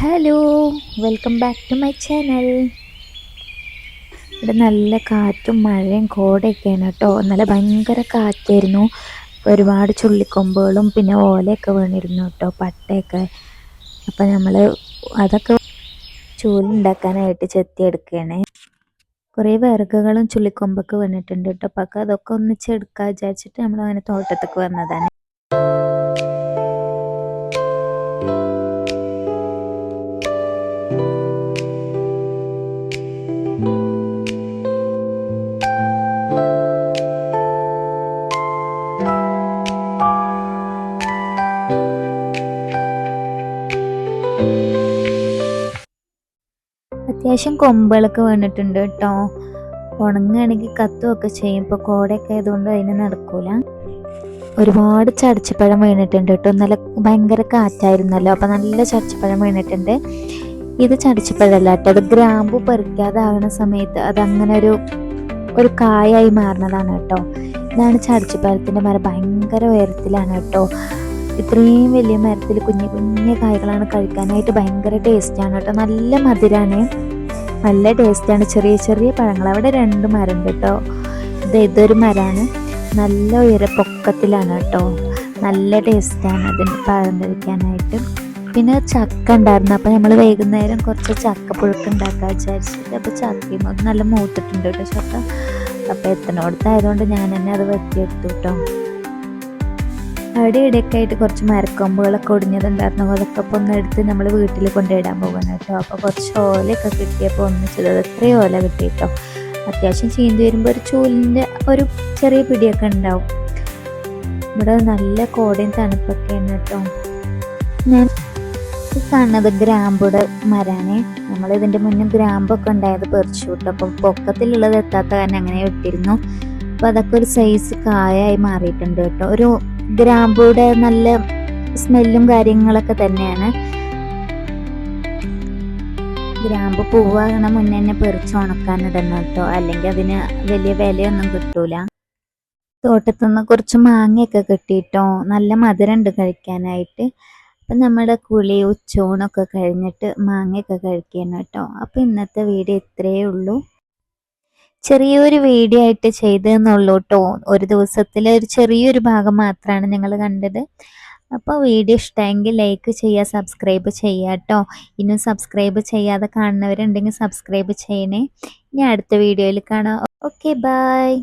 Hello welcome back to my channel. ഇവിടെ നല്ല കാറ്റും മഴയും കോടയൊക്കെയാണ് കേട്ടോ. നല്ല ഭയങ്കര കാറ്റായിരുന്നു. ഒരുപാട് ചുള്ളിക്കൊമ്പുകളും പിന്നെ ഓലയൊക്കെ വീണിരുന്നു കേട്ടോ പട്ടയൊക്കെ. അപ്പം നമ്മൾ അതൊക്കെ ചൂലുണ്ടാക്കാനായിട്ട് ചെത്തിയെടുക്കുകയാണ് കുറേ വിറകുകളും ചുള്ളിക്കൊമ്പൊക്കെ വീണിട്ടുണ്ട് കേട്ടോ. അപ്പം അതൊക്കെ ഒന്നിച്ചെടുക്കാൻ വിചാരിച്ചിട്ട് നമ്മൾ അങ്ങനെ തോട്ടത്തേക്ക് വന്നതാണ്. അത്യാവശ്യം കൊമ്പുകളൊക്കെ വീണിട്ടുണ്ട് കേട്ടോ. ഉണങ്ങുകയാണെങ്കിൽ കത്തുമൊക്കെ ചെയ്യും. ഇപ്പോൾ കോടയൊക്കെ ആയതുകൊണ്ട് അതിന് നടക്കൂല. ഒരുപാട് ചടച്ചപ്പഴം വീണിട്ടുണ്ട് കേട്ടോ. നല്ല ഭയങ്കര കാറ്റായിരുന്നല്ലോ. അപ്പം നല്ല ചടച്ചപ്പഴം വീണിട്ടുണ്ട്. ഇത് ചടച്ചിപ്പഴമല്ല കേട്ടോ. അത് ഗ്രാമ്പു പറിക്കാതാവുന്ന സമയത്ത് അതങ്ങനെ ഒരു ഒരു കായായി മാറുന്നതാണ് കേട്ടോ. ഇതാണ് ചടച്ചപ്പഴത്തിന്റെ മരം. ഭയങ്കര ഉയരത്തിലാണ് കേട്ടോ. ഇത്രയും വലിയ മരത്തിൽ കുഞ്ഞു കുഞ്ഞു കായ്കളാണ് കഴിക്കാനായിട്ട് ഭയങ്കര ടേസ്റ്റാണ് കേട്ടോ. നല്ല മധുരമാണ് നല്ല ടേസ്റ്റാണ്. ചെറിയ ചെറിയ പഴങ്ങൾ. അവിടെ രണ്ട് മരം കേട്ടോ ഇത് ഇതൊരു മരമാണ് നല്ല ഉയര പൊക്കത്തിലാണ് കേട്ടോ നല്ല ടേസ്റ്റാണ് അതിന് പഴം കഴിക്കാനായിട്ട് പിന്നെ ചക്ക ഉണ്ടായിരുന്നു. അപ്പോൾ നമ്മൾ വൈകുന്നേരം കുറച്ച് ചക്ക പുഴുക്ക് ഉണ്ടാക്കാൻ വിചാരിച്ചിട്ട് അപ്പോൾ ചക്കയും അത് നല്ല മൂത്തിട്ടുണ്ട് കേട്ടോ ചക്ക. അപ്പോൾ എത്തണോടത്തായതുകൊണ്ട് ഞാൻ തന്നെ അത് വെട്ടിയെടുത്തു കേട്ടോ അവിടെ ഇടയ്ക്ക് ആയിട്ട് കുറച്ച് മരക്കൊമ്പുകളൊക്കെ ഒടിഞ്ഞതുണ്ടായിരുന്നു. അതൊക്കെ അപ്പോൾ ഒന്ന് എടുത്ത് നമ്മൾ വീട്ടിൽ കൊണ്ടിടാൻ പോകുന്നത് കേട്ടോ. അപ്പോൾ കുറച്ച് ഓലയൊക്കെ കിട്ടിയപ്പോൾ ഒന്നിച്ചത് എത്രയും ഓല കിട്ടി കേട്ടോ അത്യാവശ്യം ചീന്തി വരുമ്പോൾ ഒരു ചൂലിന്റെ ഒരു ചെറിയ പിടിയൊക്കെ ഉണ്ടാവും. ഇവിടെ നല്ല കോടയും തണുപ്പൊക്കെയാണ് കേട്ടോ. ഞാൻ കാണുന്നത് ഗ്രാമ്പുടെ മരാണ്. നമ്മൾ ഇതിന്റെ മുന്നേ ഗ്രാമ്പൊക്കെ ഉണ്ടായത് പെറിച്ചു വിട്ടു. അപ്പം പൊക്കത്തിലുള്ളത് എത്താത്ത കാരണം അങ്ങനെ വിട്ടിരുന്നു. അപ്പം അതൊക്കെ ഒരു സൈസ് കായായി മാറിയിട്ടുണ്ട് കേട്ടോ. ഒരു ഗ്രാമ്പൂടെ നല്ല സ്മെല്ലും കാര്യങ്ങളൊക്കെ തന്നെയാണ്. ഗ്രാമ്പ് പൂവാകണ മുന്നേ തന്നെ പെറിച്ച് ഉണക്കാനിടണം കേട്ടോ. അല്ലെങ്കിൽ അതിന് വലിയ വിലയൊന്നും കിട്ടൂല. തോട്ടത്തു നിന്ന് കുറച്ച് മാങ്ങയൊക്കെ കിട്ടിയിട്ടോ. നല്ല മധുരമുണ്ട് കഴിക്കാനായിട്ട്. അപ്പം നമ്മുടെ കുളി ഉച്ചൂണൊക്കെ കഴിഞ്ഞിട്ട് മാങ്ങയൊക്കെ കഴിക്കണം കേട്ടോ. അപ്പം ഇന്നത്തെ വീഡിയോ ഇത്രയേ ഉള്ളൂ. ചെറിയൊരു വീഡിയോ ആയിട്ട് ചെയ്തെന്നുള്ളൂ കേട്ടോ ഒരു ദിവസത്തിൽ ഒരു ചെറിയൊരു ഭാഗം മാത്രമാണ് ഞങ്ങൾ കണ്ടത്. അപ്പോൾ വീഡിയോ ഇഷ്ടമെങ്കിൽ ലൈക്ക് ചെയ്യുക സബ്സ്ക്രൈബ് ചെയ്യുക കേട്ടോ ഇനിയും സബ്സ്ക്രൈബ് ചെയ്യാതെ കാണുന്നവരുണ്ടെങ്കിൽ സബ്സ്ക്രൈബ് ചെയ്യണേ. ഇനി അടുത്ത വീഡിയോയിൽ കാണാം. Okay bye